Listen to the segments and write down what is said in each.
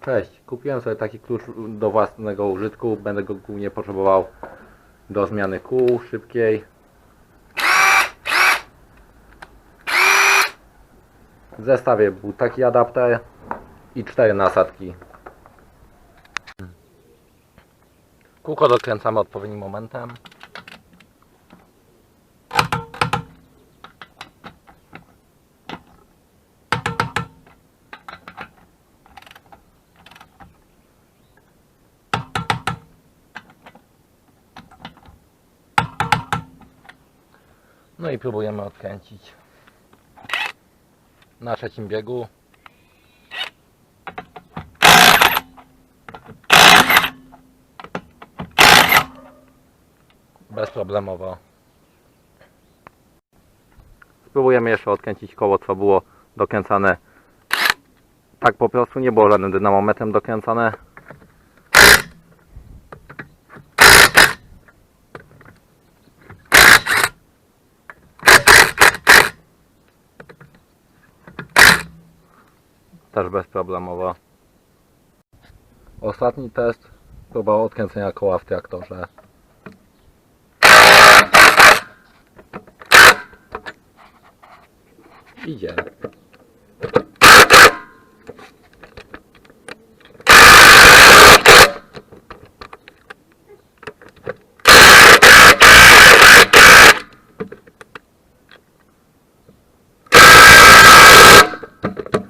Cześć, kupiłem sobie taki klucz do własnego użytku. Będę go głównie potrzebował do zmiany kół szybkiej. W zestawie był taki adapter i cztery nasadki. Kółko dokręcamy odpowiednim momentem. No i próbujemy odkręcić na trzecim biegu. Bezproblemowo. Spróbujemy jeszcze odkręcić koło, co było dokręcane tak po prostu, nie było żadnym dynamometrem dokręcane. Też bezproblemowo. Ostatni test próba odkręcenia koła w traktorze. Idzie.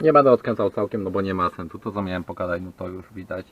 Nie będę odkręcał całkiem, no bo nie ma sensu. To co miałem pokazać, no to już widać.